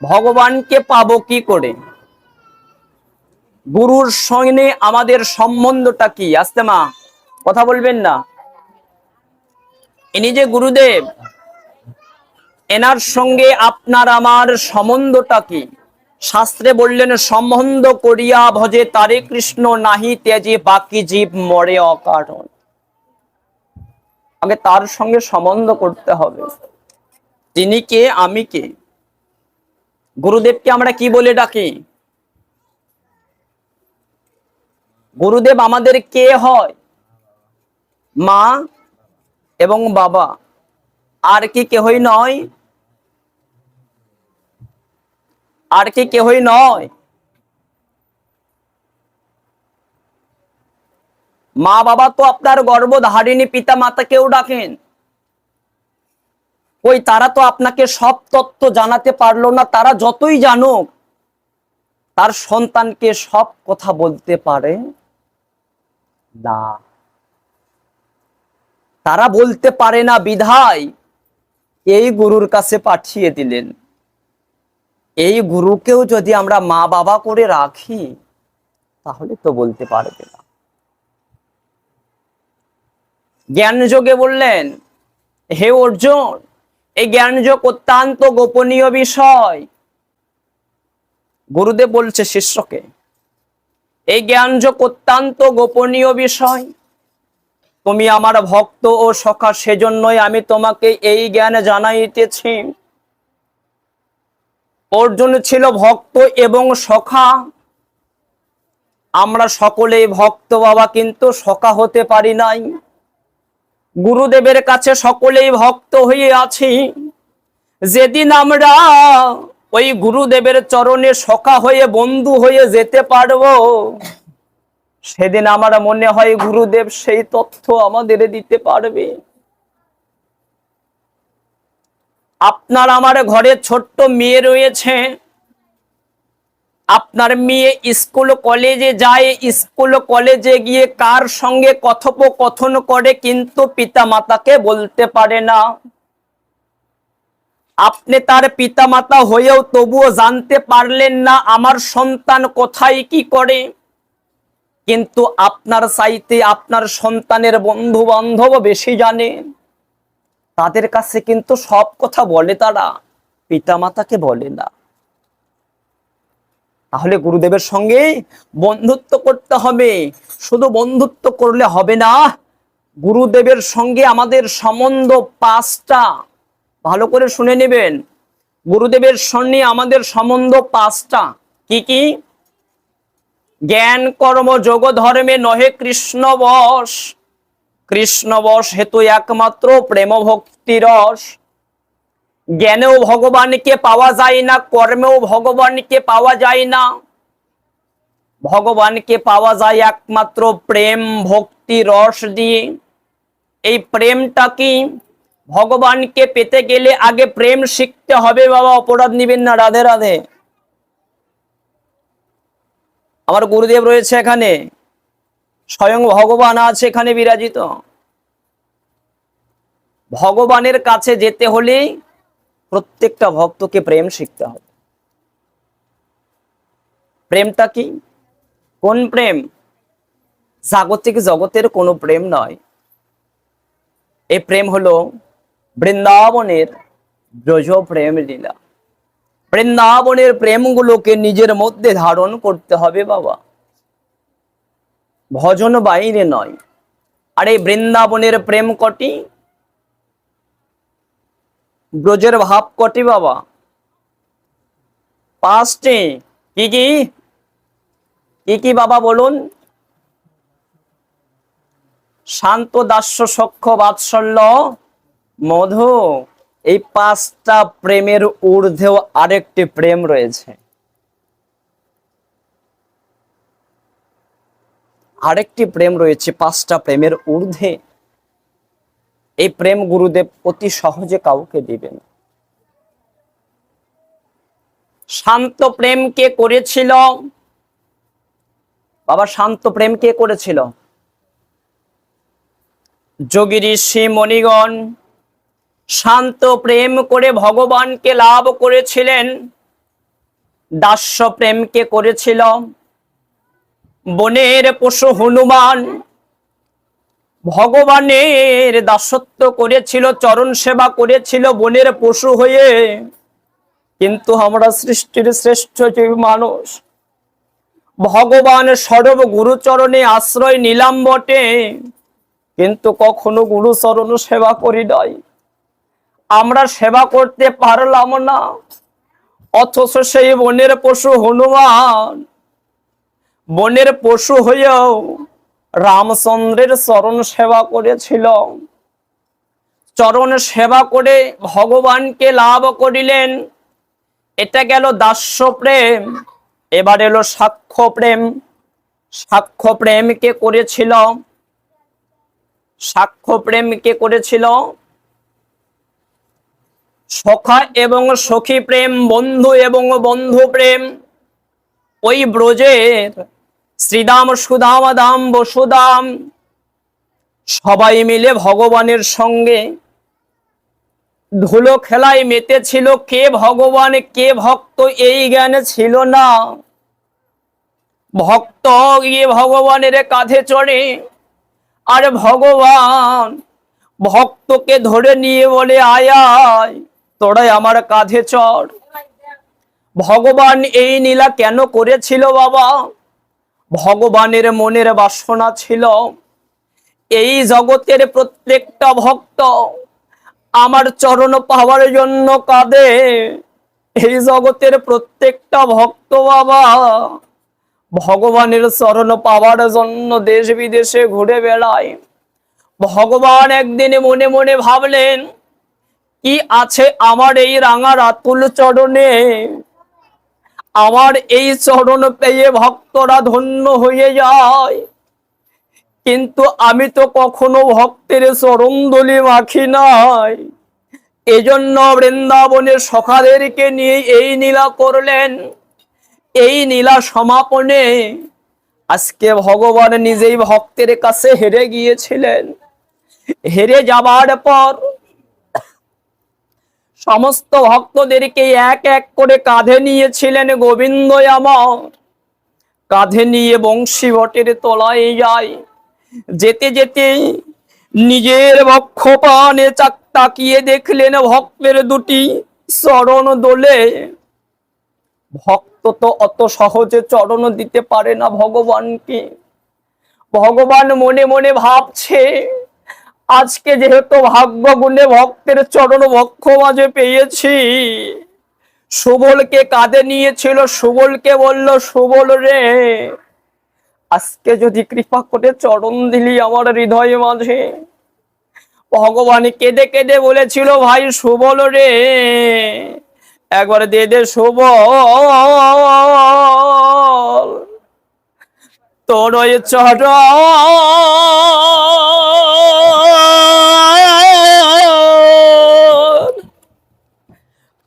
ভগবানকে পাবো কি করে? গুরুর সঙ্গে আমাদের সম্বন্ধটা কি? আসতে মা, কথা বলবেন না। ইনি যে গুরুদেব, এনার সঙ্গে আপনার আমার সম্বন্ধটা কি? শাস্ত্রে বললেন, সম্বন্ধ করিয়া ভজে তারে কৃষ্ণ নাহি তেজে বাকি জীব মরে অকারণ। আগে তার সঙ্গে সম্বন্ধ করতে হবে। তিনি কে, আমি কে? গুরুদেবকে আমরা কি বলে ডাকি? গুরুদেব আমাদের কে হয়? মা এবং বাবা। আর কি কেহই নয়? আর কি কেহই নয়? মা বাবা তো আপনার গর্ভধারিণী পিতা মাতাকেও ডাকেন। ওই তারা তো আপনাকে সব তত্ত্ব জানাতে পারল না, তারা যতই জানুক, তার সন্তানকে সব কথা বলতে পারে? না। তারা বলতে পারে না, বিধায় এই গুরুর কাছে পাঠিয়ে দিলেন। এই গুরুকেও যদি আমরা মা বাবা করে রাখি, তাহলে তো বলতে পারবে না। জ্ঞান যোগে বললেন, হে অর্জুন এই জ্ঞান যোগ অত্যন্ত গোপনীয় বিষয়। গুরুদেব বলছে, শিষ্যকে, এই জ্ঞান যোগ অত্যন্ত গোপনীয় বিষয়। তুমি আমার ভক্ত ও সখা, সেজন্যই আমি তোমাকে এই জ্ঞান জানাইতেছি। অর্জুন ছিল ভক্ত এবং সখা। আমরা সকলেই ভক্ত বাবা, কিন্তু সখা হতে পারি নাই। গুরুদেবের কাছে সকলেই ভক্ত হয়ে আছি। যেদিন আমরা ওই গুরুদেবের চরণে সখা হয়ে বন্ধু হয়ে যেতে পারব, সেদিন আমার মনে হয় গুরুদেব সেই তথ্য আমাদের দিতে পারবে। আপনার আমার ঘরে ছোট্ট মেয়ে রয়েছে। আপনার মেয়ে স্কুল কলেজে যায়, স্কুল কলেজে গিয়ে কার সঙ্গে কথোপকথন করে কিন্তু পিতা মাতাকে বলতে পারে না। আপনি তার পিতামাতা হয়েও তবুও জানতে পারলেন না, আমার সন্তান কোথায়, কি করে? কিন্তু আপনার চাইতে আপনার সন্তানের বন্ধু বান্ধব বেশি জানে। তাদের কাছে কিন্তু সব কথা বলে তারা, পিতামাতাকে বলে না। তাহলে গুরুদেবের সঙ্গে বন্ধুত্ব করতে হবে। শুধু বন্ধুত্ব করলে হবে না, গুরুদেবের সঙ্গে আমাদের সম্বন্ধ পাঁচটা, ভালো করে শুনে নেবেন। গুরুদেবের সঙ্গে আমাদের সম্বন্ধ পাঁচটা, কি কি? জ্ঞান, কর্ম, যোগ, ধর্মে নহে কৃষ্ণ বশ। কৃষ্ণ বশ হেতু একমাত্র প্রেম ভক্তি রস। জ্ঞানেও ভগবানকে পাওয়া যায় না, কর্মেও ভগবানকে পাওয়া যায় না। ভগবানকে পাওয়া যায় একমাত্র প্রেম, ভক্তি, রস দিয়ে। এই প্রেমটা কি? ভগবানকে পেতে গেলে আগে প্রেম শিখতে হবে বাবা, অপরাধ নিবেন না, রাধে রাধে। আমার গুরুদেব রয়েছে এখানে। স্বয়ং ভগবান আছে এখানে বিরাজিত। ভগবানের কাছে যেতে হলে প্রত্যেকটা ভক্তকে প্রেম শিখতে হবে। প্রেমটা কি? কোন প্রেম? জাগতিক জগতের কোনো প্রেম নয়। এই প্রেম হলো বৃন্দাবনের ব্রজ প্রেম লীলা। বৃন্দাবনের প্রেমগুলোকে নিজের মধ্যে ধারণ করতে হবে বাবা। ভজন বাইরে নয়। আর এই বৃন্দাবনের প্রেম কটি? ব্রজের ভাব কটি বাবা? পাঁচটি। কি কি? কি কি বাবা বলুন? শান্ত দাস্য সক্ষ বাৎসল্য মধু। এই পাঁচটা প্রেমের ঊর্ধ্বেও আরেকটি প্রেম রয়েছে। আরেকটি প্রেম রয়েছে পাঁচটা প্রেমের ঊর্ধ্বে। এই প্রেম গুরুদেব অতি সহজে কাউকে দিবেন শান্ত প্রেম কে করেছিল? বাবা, শান্ত প্রেম কে করেছিল? যোগী ঋষি মণিগণ, শান্ত প্রেম করে ভগবানকে লাভ করেছিলেন। দাস্য প্রেমকে করেছিল? বনের পশু হনুমান ভগবানের দাসত্ব করেছিল, চরণ সেবা করেছিল বনের পশু হয়ে। কিন্তু আমরা সৃষ্টির শ্রেষ্ঠ যে মানুষ। ভগবান সর্ব গুরুচরণে আশ্রয় নিলাম বটে। কিন্তু কখনো গুরুচরণ সেবা করি নাই। আমরা সেবা করতে পারলাম না। অথচ সেই বনের পশু হনুমান। বনের পশু হয়েও রামচন্দ্রের চরণ সেবা করেছিল। চরণ সেবা করে ভগবানকে লাভ করিলেন। এটা গেল দাস্য প্রেম, এবার এলো সাক্ষ্য প্রেম। সাক্ষ্য প্রেম কে করেছিল? সাক্ষ্য প্রেম কে করেছিল? সখা এবং সখী প্রেম, বন্ধু এবং বন্ধু প্রেম। ওই ব্রজের শ্রীদাম সুদাম দাম বসুদাম। সবাই মিলে ভগবানের সঙ্গে ধুলো খেলায় মেতেছিল। কে ভগবান, কে ভক্ত, এই জ্ঞান ছিল না। ভক্ত গিয়ে ভগবানের কাঁধে চড়ে, আর ভগবান, ভক্তকে ধরে নিয়ে বলে, আয় আয়, তোরাই আমার কাঁধে চড়। ভগবান এই নীলা কেন করেছিল বাবা? ভগবানের মনের বাসনা ছিল, এই জগতের প্রত্যেকটা ভক্ত আমার চরণ পাওয়ার জন্য কাঁদে। এই জগতের প্রত্যেকটা ভক্ত বাবা ভগবানের চরণ পাওয়ার জন্য দেশ বিদেশে ঘুরে বেড়ায়। ভগবান একদিন মনে মনে ভাবলেন, কি আছে আমার এই রাঙা রাতুল চরণে? আমার এই চরণ পেয়ে ভক্তরা ধন্য হয়ে যায়। কিন্তু আমি তো কখনো ভক্তের চরণ দলি মাখি নাই। এজন্য বৃন্দাবনের সখাদেরকে নিয়ে এই নীলা করলেন। এই নীলা সমাপনে আজকে ভগবান নিজেই ভক্তের কাছে হেরে গিয়েছিলেন। হেরে যাবার পর সমস্ত ভক্তদেরকে এক এক করে কাঁধে নিয়েছিলেন গোবিন্দ আমার। কাঁধে নিয়ে বংশী বটের তলায় যায় যেতে যেতে নিজের বক্ষ পানে চাক তাকিয়ে দেখলেন ভক্তের দুটি চরণ দোলে। ভক্ত তো অত সহজে চরণ দিতে পারে না ভগবানকে। ভগবান মনে মনে ভাবছে আজকে যেহেতু ভাগ্য গুণে ভক্তের চরণ ভক্ষ মাঝে পেয়েছি, সুবলকে কাঁধে নিয়েছিল, সুবলকে বলল, সুবল রে, আজকে যদি কৃপা করে চরণ দিলি আমার হৃদয় মাঝে। ভগবান কেঁদে কেঁদে বলেছিল, ভাই, সুবল রে, একবার দে দে সুবল। তোর চর চরণ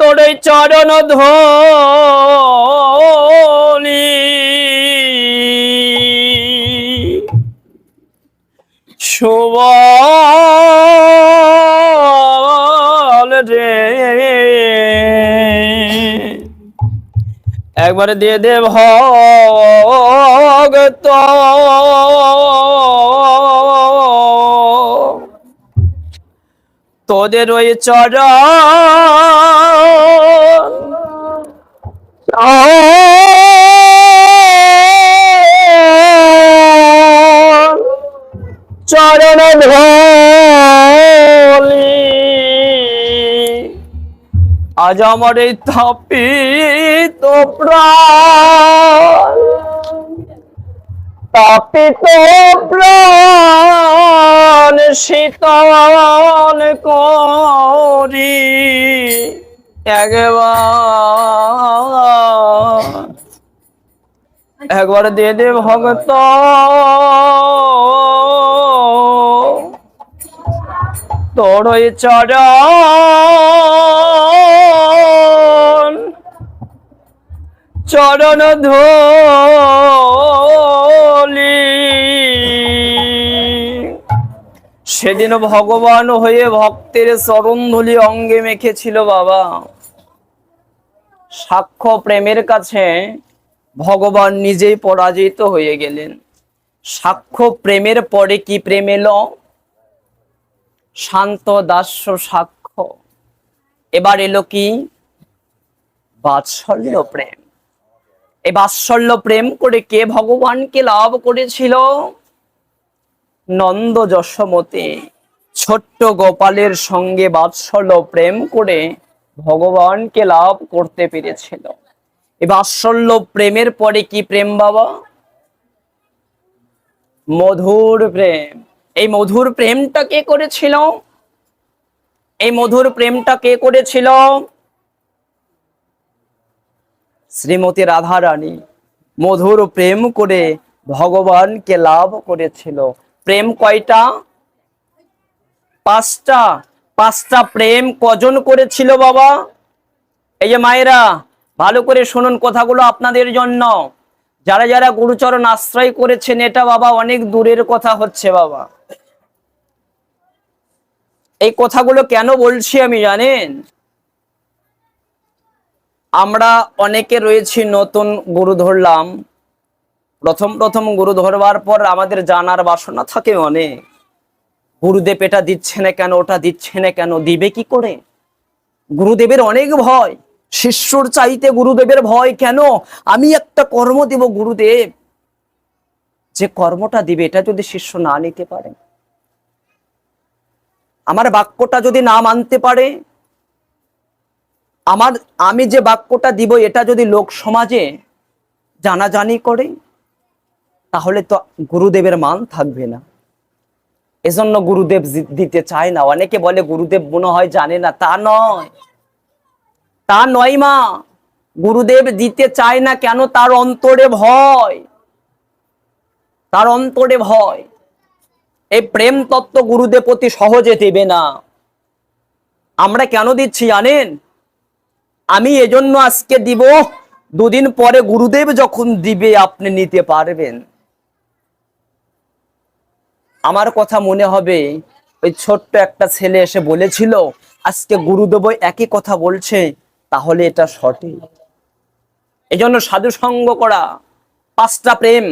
তোর ওই চরণ ধনি সুবল একবার দিয়ে দে ভগত তোদের ওই চরণ। চরণ ধলি আজ আমার এই তাপিত প্রাণ। তাপিত প্রাণ শীতল করি একবার। একবার দে দে ভগত। তোর ওই চরণ চরণ ধলি। সেদিন ভগবান হয়ে ভক্তের চরণ ধুলি অঙ্গে মেখেছিল বাবা। সাক্ষ্য প্রেমের কাছে ভগবান নিজেই পরাজিত হয়ে গেলেন। সাক্ষ্য প্রেমের পরে কি প্রেম এলো? শান্ত দাস্য সাক্ষ্য। এবার এলো কি? বাৎসল্য প্রেম। এই বাৎসল্য প্রেম করে কে ভগবানকে লাভ করেছিল? নন্দ যশোমতি। ছোট্ট গোপালের সঙ্গে বাৎসল্য প্রেম করে ভগবানকে লাভ করতে পেরেছিল। এই বাৎসল্য প্রেমের পরে কি প্রেম বাবা? মধুর প্রেম। এই মধুর প্রেমটা কে করেছিল? এই মধুর প্রেমটা কে করেছিল? শ্রীমতী রাধা রানী মধুর প্রেম করে ভগবানকে লাভ করেছিল। প্রেম কয়টা? পাঁচটা। পাঁচটা প্রেম কজন করেছিল বাবা? এই যে মায়েরা, ভালো করে শুনুন কথাগুলো আপনাদের জন্য। যারা যারা গুরুচরণ আশ্রয় করেছেন, এটা বাবা অনেক দূরের কথা হচ্ছে বাবা। এই কথাগুলো কেন বলছি আমি জানেন? আমরা অনেকে রয়েছি নতুন গুরু ধরলাম। প্রথম প্রথম গুরু ধরবার পর আমাদের জানার বাসনা থাকে অনেক। গুরুদেব এটা দিচ্ছে না কেন, ওটা দিচ্ছে না কেন, দিবে কি করে? গুরুদেবের অনেক ভয়। শিষ্যর চাইতে গুরুদেবের ভয় কেন? আমি একটা কর্ম দেব গুরুদেব। যে কর্মটা দিবে, এটা যদি শিষ্য না নিতে পারে। আমার বাক্যটা যদি না মানতে পারে, আমার, আমি যে বাক্যটা দিব, এটা যদি লোক সমাজে জানাজানি করে, তাহলে তো গুরুদেবের মান থাকবে না। এজন্য গুরুদেব দিতে চায় না। অনেকে বলে গুরুদেব মনে হয় জানে না। তা নয়। তা নয় মা। গুরুদেব দিতে চায় না কেন? তার অন্তরে ভয়। তার অন্তরে ভয়। এই প্রেম তত্ত্ব গুরুদেব প্রতি সহজে দেবে না। আমরা কেন দিচ্ছি জানেন? আমি এজন্য আজকে দিব, দুদিন পরে গুরুদেব যখন দিবে, আপনি নিতে পারবেন। আমার কথা মনে হবে, ওই ছোট্ট একটা ছেলে এসে বলেছিল, আজকে গুরুদেব একই কথা বলছে, তাহলে এটা সঠিক। এই জন্য সাধু সঙ্গ করা, পাঁচটা প্রেম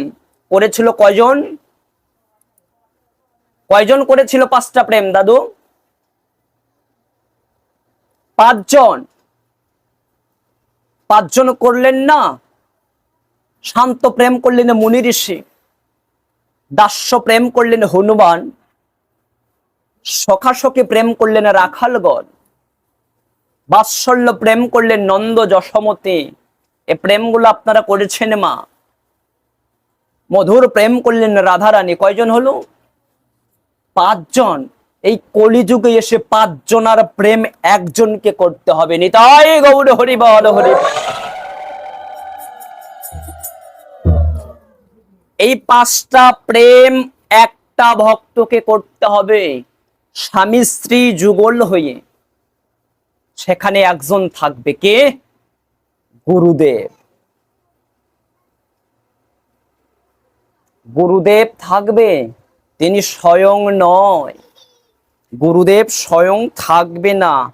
করেছিল কয়জন? কয়জন করেছিল পাঁচটা প্রেম, দাদু? পাঁচজন। পাঁচজন করলেন না। শান্ত প্রেম করলেন মুনি ঋষি। দাস্য প্রেম করলেন হনুমান। সখাসখী প্রেম করলেন রাখালগণ। বাৎসল্য প্রেম করলেন নন্দ যশমতী। এ প্রেমগুলো আপনারা করেছেন মা। মধুর প্রেম করলেন রাধারানী। কয়জন হলো? পাঁচজন, এই কলিযুগে এসে পাঁচজনার প্রেম একজনকে করতে হবে। নিতাই গৌর হরি বল হরি। এই পাঁচটা প্রেম একটা ভক্তকে করতে হবে। স্বামী স্ত্রী যুগল হয়ে সেখানে একজন থাকবে কে? গুরুদেব। গুরুদেব থাকবে। তিনি স্বয়ং নয়। গুরুদেব স্বয়ং থাকবে না,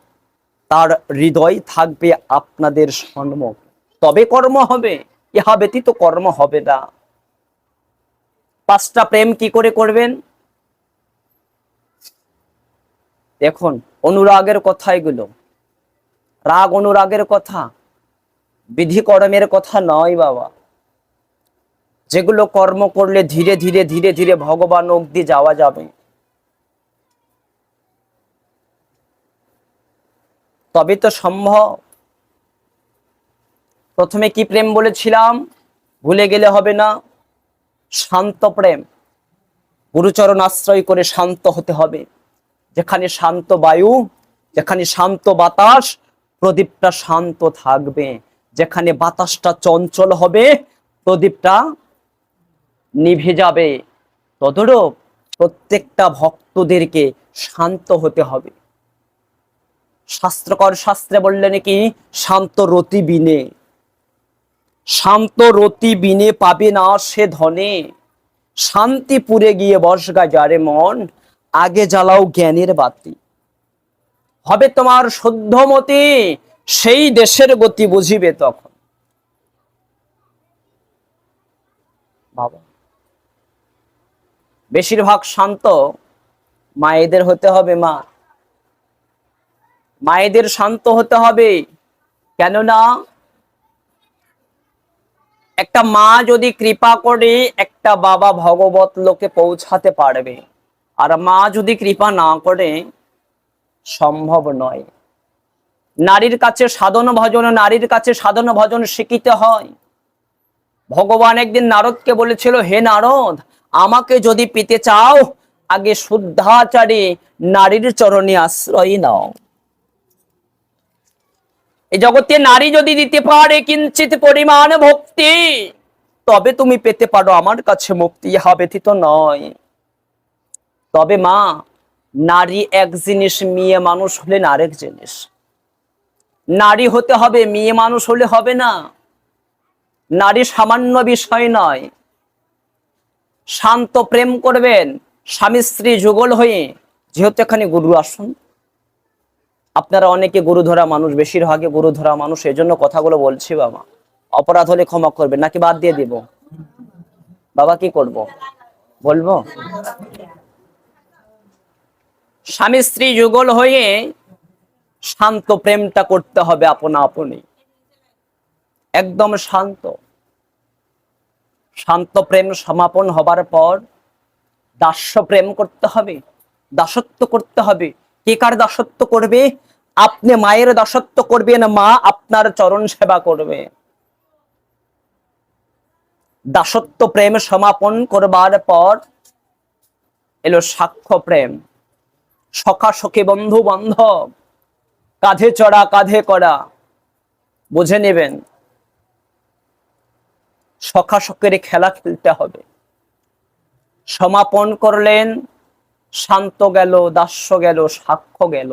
তার হৃদয় থাকবে আপনাদের সম্মুখ। তবে কর্ম হবে, ইহা ব্যতীত কর্ম হবে না। পাঁচটা প্রেম কি করে করবেন? দেখুন, অনুরাগের কথা এগুলো। রাগ অনুরাগের কথা বিধি কর্মের কথা নয় বাবা। যেগুলো কর্ম করলে ধীরে ধীরে ধীরে ধীরে ভগবান অব্দি যাওয়া যাবে। তবে তো সম্ভব। প্রথমে কি প্রেম বলেছিলাম? ভুলে গেলে হবে না। শান্ত প্রেম। গুরুচরণ আশ্রয় করে শান্ত হতে হবে। যেখানে শান্ত বায়ু, যেখানে শান্ত বাতাস, প্রদীপটা শান্ত থাকবে। যেখানে বাতাসটা চঞ্চল হবে, প্রদীপটা নিভে যাবে। তদরূপ প্রত্যেকটা ভক্তদেরকে শান্ত হতে হবে। শাস্ত্রকর শাস্ত্রে বললেন কি শান্ত রতি বিনে শান্ত রতি বিনে পাবে না সে ধনে। শান্তিপুরে গিয়ে বসগা যারে মন, আগে জ্বালাও জ্ঞানের বাতি। হবে তোমার শুদ্ধমতি সেই দেশের গতি বুঝিবে তখন। বাবা। বেশিরভাগ শান্ত মায়েদের হতে হবে মা। মায়েদের শান্ত হতে হবে কেননা একটা মা যদি কৃপা করে একটা বাবা ভগবত লোকে পৌঁছাতে পারবে। আর মা যদি কৃপা না করে, সম্ভব নয়। নারীর কাছে সাধন ভজন, নারীর কাছে সাধন ভজন শিখিতে হয়। ভগবান একদিন নারদকে বলেছিল, হে নারদ আমাকে যদি পেতে চাও, আগে শুদ্ধাচারী নারীর চরণে আশ্রয় নাও। এই জগতে নারী যদি দিতে পারে কিঞ্চিত পরিমাণ ভক্তি, তবে তুমি পেতে পারো, আমার কাছে মুক্তি ইহা ব্যতীত নয়। তবে মা, নারী এক জিনিস, মেয়ে মানুষ হলেন আরেক জিনিস। নারী হতে হবে, মেয়ে মানুষ হলে হবে না। নারী সামান্য বিষয় নয় শান্ত প্রেম করবেন, স্বামী স্ত্রী যুগল হয়ে যেহেতু এখানে গুরু আসুন। আপনারা অনেকে গুরু ধরা মানুষ, বেশিরভাগে গুরু ধরা মানুষ, এজন্য কথাগুলো বলছি বাবা। অপরাধ হলে ক্ষমা করবেন নাকি বাদ দিয়ে দিব? বাবা, কি করব? বলব? স্বামী স্ত্রী যুগল হয়ে শান্ত প্রেমটা করতে হবে আপনা আপনি। একদম শান্ত। শান্ত প্রেম সমাপন হবার পর দাস্য প্রেম করতে হবে, দাসত্ব করতে হবে। কে কার দাসত্ব করবে? আপনি মায়ের দাসত্ব করবেন, মা আপনার চরণ সেবা করবে। দাসত্ব প্রেম সমাপন করবার পর এলো সাক্ষ্য প্রেম। সখা সখী বন্ধু বান্ধব, কাঁধে চড়া কাঁধে করা বুঝে নেবেন। সখা সখের খেলা খেলতে হবে। সমাপন করলেন, শান্ত গেল, দাস্য গেল, সাক্ষ্য গেল।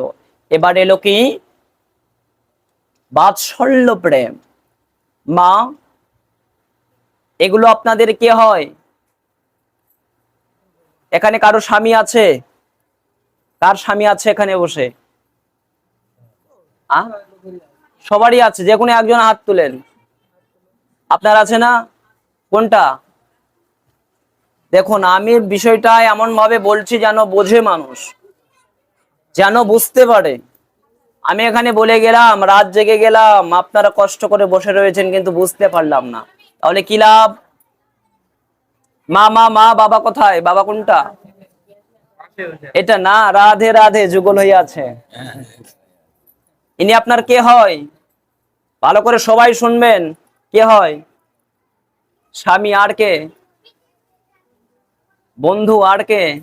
এবার এলো কি? বাৎসল্য প্রেম। মা, এগুলো আপনাদের কে হয়? এখানে কারও স্বামী আছে? কার স্বামী আছে এখানে বসে? সবারই আছে, যে কোনো একজন হাত তুলেন। আপনার আছে না? কোনটা? দেখুন, আমি বিষয়টা এমন ভাবে বলছি যেন বোঝে মানুষ, যেন বুঝতে পারে। আমি এখানে বলে গেলাম, রাত জেগে গেলাম, আপনারা কষ্ট করে বসে রয়েছেন কিন্তু বুঝতে পারলাম না। তাহলে কি লাভ? মা মা মা, বাবা কোথায়? বাবা কোনটা? এটা না, রাধে রাধে, যুগল হয়ে আছে ইনি আপনার কে হয়? ভালো করে সবাই শুনবেন, কে হয়? স্বামী আর কে? বন্ধু আর কে?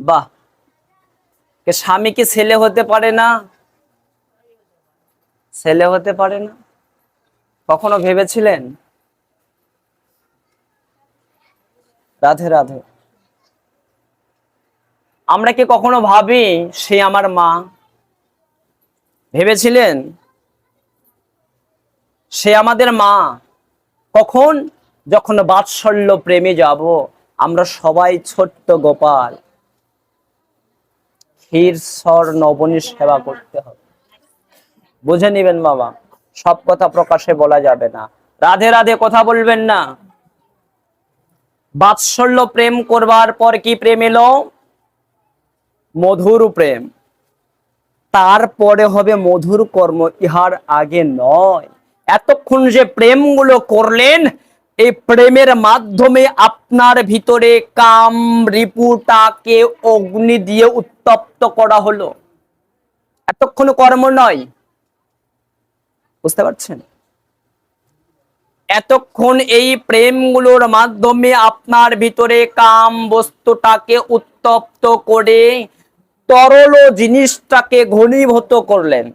বাহ। কে স্বামী কি ছেলে হতে পারে না? ছেলে হতে পারে না? কখনো ভেবেছিলেন? রাধে রাধে। আমরা কি কখনো ভাবি, সে আমার মা? ভেবেছিলেন? সে আমাদের মা। কখন? যখন বাৎসল্য প্রেমে যাব, আমরা সবাই ছোট্ট গোপাল। ক্ষীর, স্বর নবনী সেবা করতে হবে। বুঝে নিবেন বাবা, সব কথা প্রকাশে বলা যাবে না। রাধে রাধে কথা বলবেন না। বাৎসল্য প্রেম করবার পর কি প্রেম এলো? মধুর প্রেম। তারপরে হবে মধুর কর্ম, ইহার আগে নয়। এতক্ষণ যে প্রেমগুলো করলেন, এই প্রেমের মাধ্যমে আপনার ভিতরে কাম, রিপুটাকে অগ্নি দিয়ে উত্তপ্ত করা হলো। এতক্ষণ কর্ম নয়। বুঝতে পারছেন? এতক্ষণ এই প্রেমগুলোর মাধ্যমে আপনার ভিতরে কাম বস্তুটাকে উত্তপ্ত করে তরল জিনিসটাকে ঘনীভূত করলেন।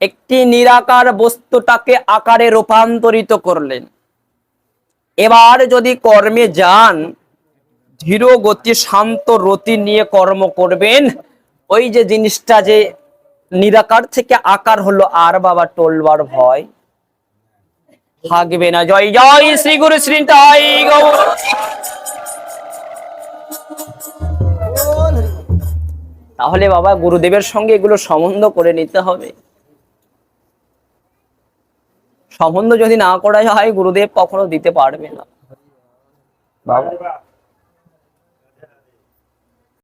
একটি নিরাকার বস্তুটাকে আকারে রূপান্তরিত করলেন। এবার যদি কর্মে যান ধীর গতি শান্ত রতি নিয়ে কর্ম করবেন, ওই যে জিনিসটা যে নিরাকার থেকে আকার হলো আর বাবা টোলবার ভয়। থাকবে না। জয় জয় শ্রী গুরু শ্রী তাই তাহলে বাবা গুরুদেবের সঙ্গে এগুলো সম্বন্ধ করে নিতে হবে। সম্বন্ধ যদি না করা হয় গুরুদেব কখনো দিতে পারবে না। বাবা।